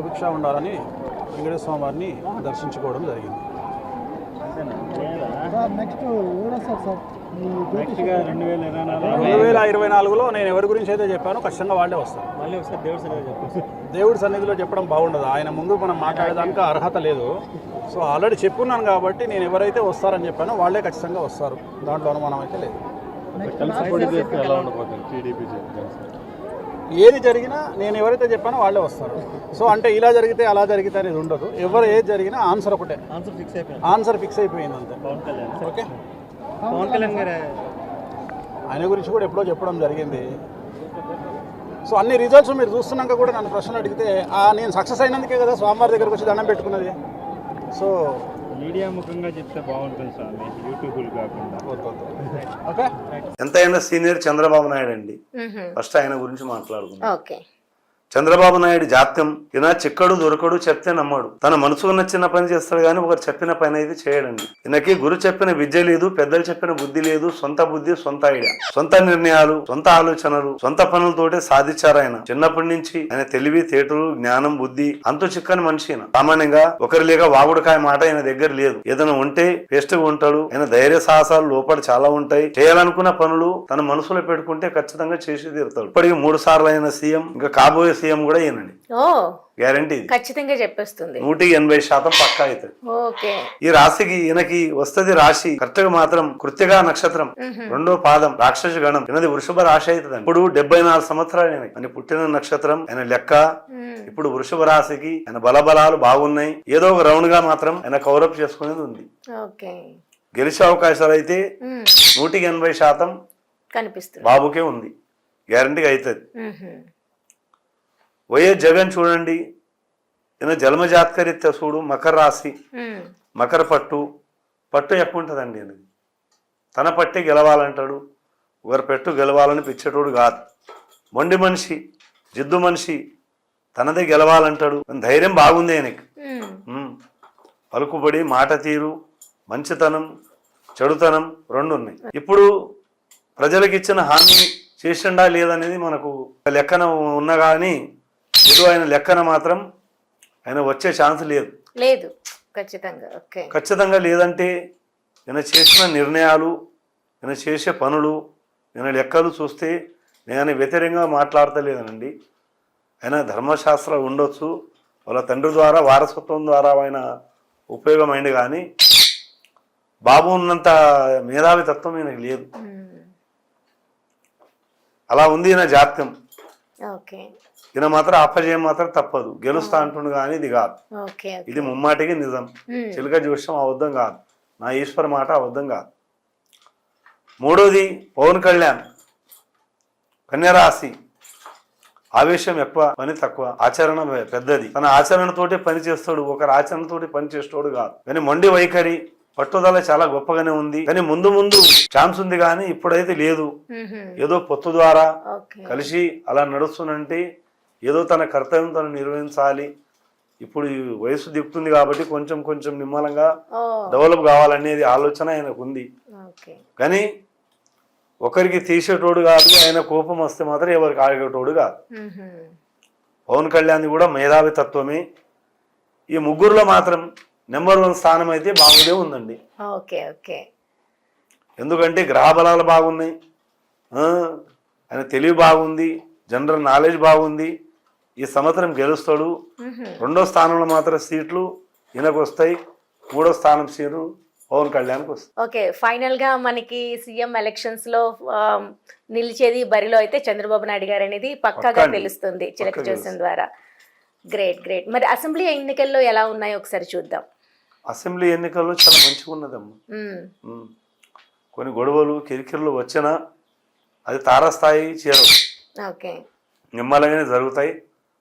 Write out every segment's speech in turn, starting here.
సుభిక్ష ఉండాలని వెంకటేశ్వర స్వామి వారిని దర్శించుకోవడం జరిగింది. రెండు వేల ఇరవై నాలుగులో నేను ఎవరి గురించి అయితే చెప్పానో ఖచ్చితంగా వాళ్ళే వస్తారు. మళ్ళీ ఒకసారి దేవుడి చెప్పు దేవుడి సన్నిధిలో చెప్పడం బాగుండదు. ఆయన ముందు మనం మాట్లాడడానికి అర్హత లేదు. సో ఆల్రెడీ చెప్పున్నాను కాబట్టి నేను ఎవరైతే వస్తారని చెప్పానో వాళ్ళే ఖచ్చితంగా వస్తారు. దాంట్లో అనుమానం అయితే లేదు. ఏది జరిగినా నేను ఎవరైతే చెప్పానో వాళ్ళే వస్తారు. సో అంటే ఇలా జరిగితే అలా జరిగితే అనేది ఉండదు. ఎవరు ఏది జరిగినా ఆన్సర్ ఒకటే. ఆన్సర్ ఫిక్స్ అయిపోయింది. ఆన్సర్ ఫిక్స్ అయిపోయింది అంతే. పవన్ కళ్యాణ్. ఓకే? పవన్ కళ్యాణ్ గారు ఆయన గురించి కూడా ఎప్పుడో చెప్పడం జరిగింది. సో అన్ని రిజల్ట్స్ మీరు చూస్తున్నాక కూడా నన్ను ప్రశ్న అడిగితే నేను సక్సెస్ అయినందుకే కదా స్వామివారి దగ్గరకు వచ్చి దండం పెట్టుకున్నది. సో మీడియా ముఖంగా చెప్తే బాగుంటుంది స్వామి యూట్యూబ్లు కాకుండా. ఓకే ఎంతైనా సీనియర్ చంద్రబాబు నాయుడు అండి. ఫస్ట్ ఆయన గురించి మాట్లాడుకుందాం. ఓకే. చంద్రబాబు నాయుడు జాత్యం ఈయన చిక్కడు దొరకడు చెప్తే నమ్మడు. తన మనసుకు నచ్చిన పని చేస్తాడు కానీ ఒకరు చెప్పిన పని అయితే చేయడండి. ఈయనకి గురు చెప్పిన విద్య లేదు పెద్దలు చెప్పిన బుద్ధి లేదు సొంత బుద్ధి సొంత ఐడియా. సొంత నిర్ణయాలు సొంత ఆలోచనలు సొంత పనులతోటే సాధించారు ఆయన. చిన్నప్పటి నుంచి ఆయన తెలివి తేటలు జ్ఞానం బుద్ధి అంతు చిక్కని మనిషి సామాన్యంగా ఒకరి లేక వాగుడుకాయ మాట ఆయన దగ్గర లేదు. ఏదైనా ఉంటే పేస్ట్ ఉంటాడు ఆయన ధైర్య సాహసాలు లోపల చాలా ఉంటాయి. చేయాలనుకున్న పనులు తన మనసులో పెట్టుకుంటే ఖచ్చితంగా చేసి తీరుతాడు. ఇప్పటికి మూడు సార్లు అయిన సీఎం. ఇంకా కాబోయే సీఎం కూడా ఈయనండి. గ్యారంటీ. ఖచ్చితంగా చెప్పేస్తుంది. నూటికి ఎనభై శాతం పక్కా అవుతుంది. ఓకే. ఈ రాశికి ఈయనకి వస్తది రాశి కరెక్ట్ మాత్రం కృత్యగా నక్షత్రం రెండో పాదం రాక్షస గణం. ఈయనది వృషభ రాశి అవుతుంది. ఇప్పుడు డెబ్బై నాలుగు సంవత్సరాలు ఆయన పుట్టిన నక్షత్రం ఆయన లెక్క. ఇప్పుడు వృషభ రాశికి ఆయన బలబలాలు బాగున్నాయి. ఏదో ఒక రౌండ్గా మాత్రం ఆయన కౌరప్ చేసుకునేది ఉంది. గెలిచే అవకాశాలు అయితే. నూటికి ఎనభై శాతం కనిపిస్తుంది. బాబుకే ఉంది. గ్యారంటీగా అవుతుంది. వైఎస్ జగన్ చూడండి. ఈయన జన్మ జాతకరీత్యా చూడు మకర రాశి. మకర పట్టు. పట్టు ఎక్కువ ఉంటుందండి తన పట్టే గెలవాలంటాడు. ఒకరి పెట్టు గెలవాలని పిచ్చేటోడు కాదు. మొండి మనిషి జిద్దు మనిషి తనదే గెలవాలంటాడు. ధైర్యం బాగుంది ఆయనకి. పలుకుబడి మాట తీరు మంచితనం చెడుతనం రెండు ఉన్నాయి. ఇప్పుడు ప్రజలకు ఇచ్చిన హామీ చేసిండా లేదనేది మనకు లెక్కన ఉన్నా కానీ ఏదో ఆయన లెక్కన మాత్రం ఆయన వచ్చే ఛాన్స్ లేదు. లేదు. ఖచ్చితంగా. ఓకే. ఖచ్చితంగా లేదంటే ఈయన చేసిన నిర్ణయాలు ఈయన చేసే పనులు ఈయన లెక్కలు చూస్తే నేను వ్యతిరేకంగా మాట్లాడతలేదనండి ఆయన ధర్మశాస్త్రం ఉండొచ్చు. వాళ్ళ తండ్రి ద్వారా వారసత్వం ద్వారా ఆయన ఉపయోగమైంది కానీ బాబు ఉన్నంత మేధావి తత్వం ఈయనకి లేదు. అలా ఉంది ఈయన జాతకం ఓకే ఈయన మాత్రం అపజయం మాత్రం తప్పదు. గెలుస్తా అంటుండు కానీ ఇది కాదు. ఇది ముమ్మాటికి నిజం. చిలక జోష్యం అబద్ధం కాదు. నా ఈశ్వర మాట అబద్ధం కాదు. మూడోది పవన్ కళ్యాణ్. కన్యరాశి. ఆవేశం ఎక్కువ పని తక్కువ ఆచరణ పెద్దది. తన ఆచరణతోటే పని చేస్తాడు. ఒకరి ఆచరణతోటి పని చేస్తాడు కాదు. కానీ మొండి వైఖరి పట్టుదల చాలా గొప్పగానే ఉంది. కానీ ముందు ముందు ఛాన్స్ ఉంది కానీ ఇప్పుడైతే లేదు. ఏదో పొత్తు ద్వారా కలిసి అలా నడుస్తున్నంటే ఏదో తన కర్తవ్యం తను నిర్వహించాలి. ఇప్పుడు వయసు దిగుతుంది కాబట్టి కొంచెం కొంచెం నిమ్మలంగా డెవలప్ కావాలనేది ఆలోచన ఆయనకు ఉంది కానీ ఒకరికి తీసేటోడు కాదు ఆయన కోపం వస్తే మాత్రం ఎవరికి ఆగేటోడు కాదు. పవన్ కళ్యాణ్ కూడా మేధావి తత్వమే ఈ ముగ్గురులో మాత్రం నెంబర్ వన్ స్థానం అయితే బాగుదే ఉందండి ఓకే ఓకే. ఎందుకంటే గ్రహ బలాలు బాగున్నాయి ఆయన తెలివి బాగుంది జనరల్ నాలెడ్జ్ బాగుంది. ఈ సంవత్సరం గెలుస్తాడు. రెండో స్థానంలో మాత్రం సీట్లు ఈయనకు వస్తాయి మూడో స్థానం సీట్లు పవన్ కళ్యాణ్కి వస్తాయి ఓకే ఫైనల్గా మనకి సీఎం ఎలక్షన్స్లో ఆ, నిలిచేది బరిలో అయితే చంద్రబాబు నాయుడు గారు అనేది పక్కాగా. తెలుస్తుంది చిలక జోస్యం ద్వారా. Great great. మరి అసెంబ్లీ ఎన్నికల్లో ఎలా ఉన్నాయో ఒకసారి చూద్దాం. అసెంబ్లీ ఎన్నికల్లో చాలా మంచిగా ఉన్నదమ్మా. కొన్ని గొడవలు కిరికిరులు వచ్చినా అది తారస్థాయి చేరవు. ఓకే. నిమ్మలంగానే జరుగుతాయి.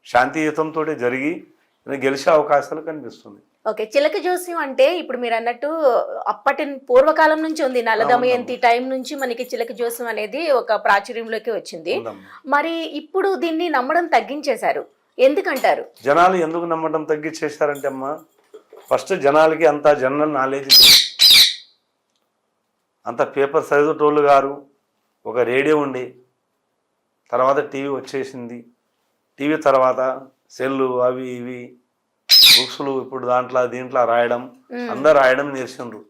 శాంతియుతంతో జరిగి గెలిచే అవకాశాలు కనిపిస్తుంది ఓకే చిలక జోస్యం అంటే ఇప్పుడు మీరు అన్నట్టు అప్పటి పూర్వకాలం నుంచి ఉంది. నలదమయంతి టైం నుంచి మనకి చిలక జోస్యం అనేది ఒక ప్రాచుర్యంలోకి వచ్చింది. మరి ఇప్పుడు దీన్ని నమ్మడం తగ్గించేశారు. ఎందుకంటారు? జనాలు ఎందుకు నమ్మటం తగ్గించేశారంటే అమ్మా ఫస్ట్ జనాలకి అంత జనరల్ నాలెడ్జ్. అంత పేపర్ చదివేటోళ్ళు గారు ఒక రేడియో ఉండి తర్వాత టీవీ వచ్చేసింది టీవీ తర్వాత సెల్లు అవి ఇవి బుక్స్లు ఇప్పుడు దాంట్లో దీంట్లో రాయడం. అందరు రాయడం నేర్చిండ్రు